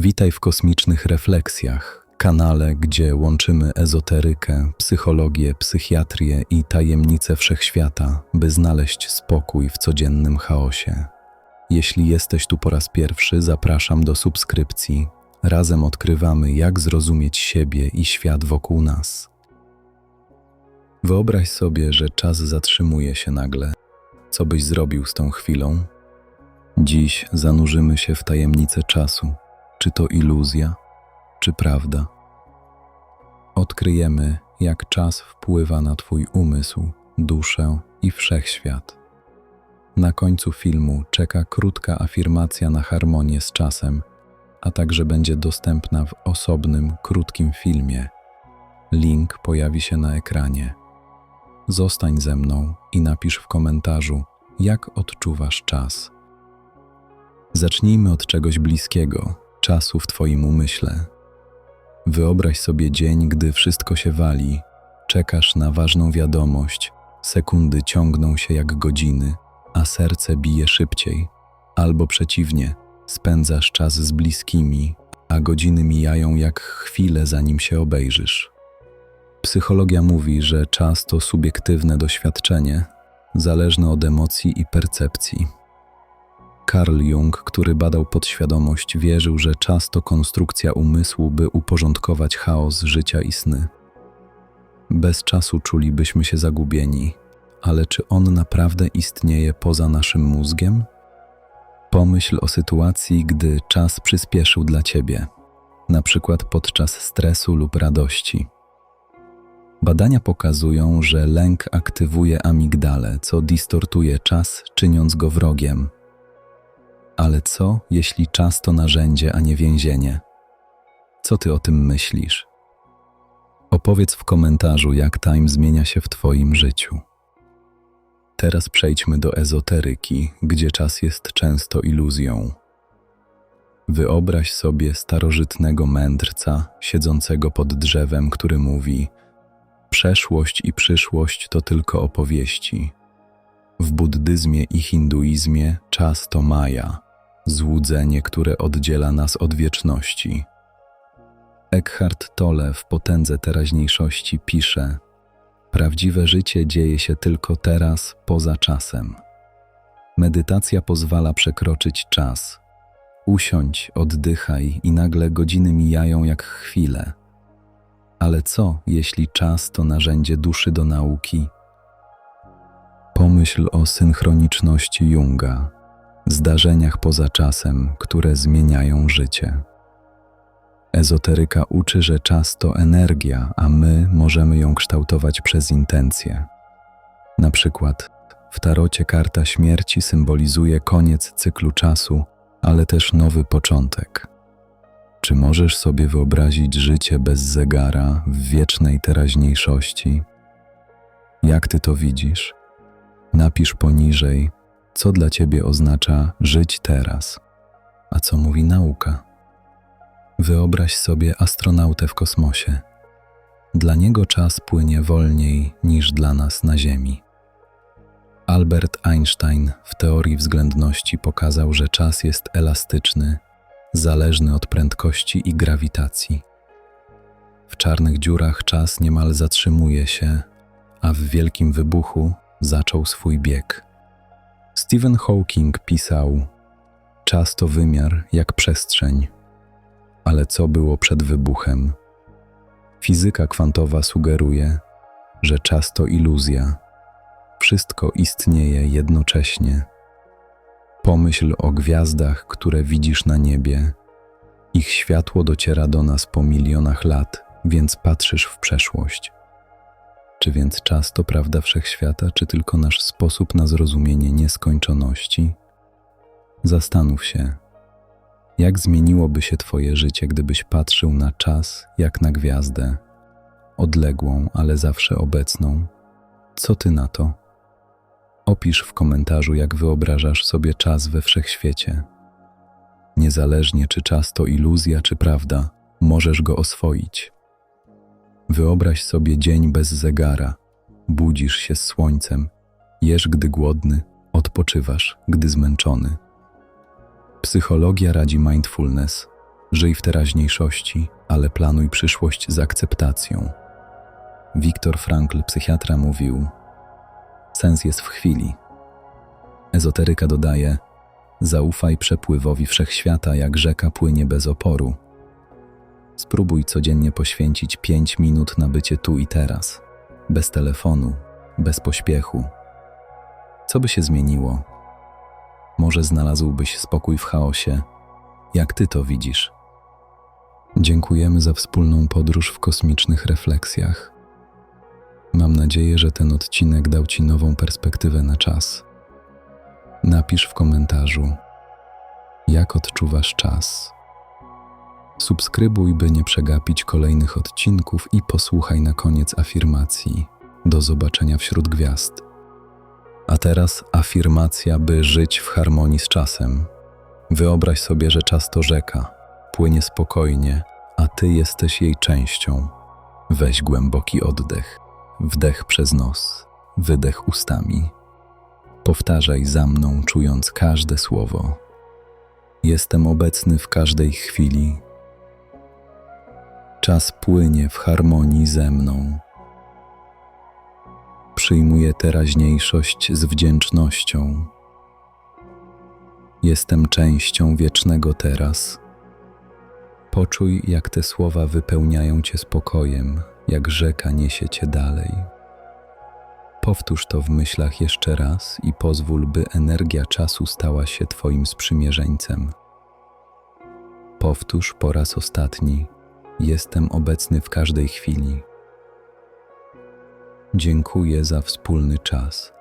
Witaj w kosmicznych refleksjach, kanale, gdzie łączymy ezoterykę, psychologię, psychiatrię i tajemnice wszechświata, by znaleźć spokój w codziennym chaosie. Jeśli jesteś tu po raz pierwszy, zapraszam do subskrypcji. Razem odkrywamy, jak zrozumieć siebie i świat wokół nas. Wyobraź sobie, że czas zatrzymuje się nagle. Co byś zrobił z tą chwilą? Dziś zanurzymy się w tajemnicę czasu. Czy to iluzja, czy prawda? Odkryjemy, jak czas wpływa na Twój umysł, duszę i wszechświat. Na końcu filmu czeka krótka afirmacja na harmonię z czasem, a także będzie dostępna w osobnym, krótkim filmie. Link pojawi się na ekranie. Zostań ze mną i napisz w komentarzu, jak odczuwasz czas. Zacznijmy od czegoś bliskiego czasu w Twoim umyśle. Wyobraź sobie dzień, gdy wszystko się wali, czekasz na ważną wiadomość, sekundy ciągną się jak godziny, a serce bije szybciej, albo przeciwnie, spędzasz czas z bliskimi, a godziny mijają jak chwile, zanim się obejrzysz. Psychologia mówi, że czas to subiektywne doświadczenie, zależne od emocji i percepcji. Carl Jung, który badał podświadomość, wierzył, że czas to konstrukcja umysłu, by uporządkować chaos życia i sny. Bez czasu czulibyśmy się zagubieni, ale czy on naprawdę istnieje poza naszym mózgiem? Pomyśl o sytuacji, gdy czas przyspieszył dla ciebie, na przykład podczas stresu lub radości. Badania pokazują, że lęk aktywuje amigdalę, co distortuje czas, czyniąc go wrogiem. Ale co, jeśli czas to narzędzie, a nie więzienie? Co ty o tym myślisz? Opowiedz w komentarzu, jak time zmienia się w Twoim życiu. Teraz przejdźmy do ezoteryki, gdzie czas jest często iluzją. Wyobraź sobie starożytnego mędrca siedzącego pod drzewem, który mówi: Przeszłość i przyszłość to tylko opowieści. W buddyzmie i hinduizmie czas to maja, złudzenie, które oddziela nas od wieczności. Eckhart Tolle w potędze teraźniejszości pisze: Prawdziwe życie dzieje się tylko teraz, poza czasem. Medytacja pozwala przekroczyć czas. Usiądź, oddychaj i nagle godziny mijają jak chwile. Ale co, jeśli czas to narzędzie duszy do nauki? Pomyśl o synchroniczności Junga, zdarzeniach poza czasem, które zmieniają życie. Ezoteryka uczy, że czas to energia, a my możemy ją kształtować przez intencje. Na przykład w tarocie karta śmierci symbolizuje koniec cyklu czasu, ale też nowy początek. Czy możesz sobie wyobrazić życie bez zegara w wiecznej teraźniejszości? Jak ty to widzisz? Napisz poniżej, co dla ciebie oznacza żyć teraz, a co mówi nauka. Wyobraź sobie astronautę w kosmosie. Dla niego czas płynie wolniej niż dla nas na Ziemi. Albert Einstein w teorii względności pokazał, że czas jest elastyczny, zależny od prędkości i grawitacji. W czarnych dziurach czas niemal zatrzymuje się, a w wielkim wybuchu zaczął swój bieg. Stephen Hawking pisał: Czas to wymiar jak przestrzeń. Ale co było przed wybuchem? Fizyka kwantowa sugeruje, że czas to iluzja. Wszystko istnieje jednocześnie. Pomyśl o gwiazdach, które widzisz na niebie. Ich światło dociera do nas po milionach lat, więc patrzysz w przeszłość. Czy więc czas to prawda wszechświata, czy tylko nasz sposób na zrozumienie nieskończoności? Zastanów się, jak zmieniłoby się Twoje życie, gdybyś patrzył na czas jak na gwiazdę, odległą, ale zawsze obecną? Co Ty na to? Opisz w komentarzu, jak wyobrażasz sobie czas we wszechświecie. Niezależnie czy czas to iluzja, czy prawda, możesz go oswoić. Wyobraź sobie dzień bez zegara. Budzisz się z słońcem, jesz gdy głodny, odpoczywasz, gdy zmęczony. Psychologia radzi mindfulness, Żyj w teraźniejszości, ale planuj przyszłość z akceptacją. Viktor Frankl, psychiatra, mówił: Sens jest w chwili. Ezoteryka dodaje: Zaufaj przepływowi wszechświata, jak rzeka płynie bez oporu. Spróbuj codziennie poświęcić 5 minut na bycie tu i teraz, bez telefonu, bez pośpiechu. Co by się zmieniło? Może znalazłbyś spokój w chaosie? Jak ty to widzisz? Dziękujemy za wspólną podróż w kosmicznych refleksjach. Mam nadzieję, że ten odcinek dał Ci nową perspektywę na czas. Napisz w komentarzu, jak odczuwasz czas. Subskrybuj, by nie przegapić kolejnych odcinków i posłuchaj na koniec afirmacji. Do zobaczenia wśród gwiazd. A teraz afirmacja, by żyć w harmonii z czasem. Wyobraź sobie, że czas to rzeka, płynie spokojnie, a ty jesteś jej częścią. Weź głęboki oddech, wdech przez nos, wydech ustami. Powtarzaj za mną, czując każde słowo. Jestem obecny w każdej chwili. Czas płynie w harmonii ze mną. Przyjmuję teraźniejszość z wdzięcznością. Jestem częścią wiecznego teraz. Poczuj, jak te słowa wypełniają cię spokojem, jak rzeka niesie cię dalej. Powtórz to w myślach jeszcze raz i pozwól, by energia czasu stała się Twoim sprzymierzeńcem. Powtórz po raz ostatni: Jestem obecny w każdej chwili. Dziękuję za wspólny czas.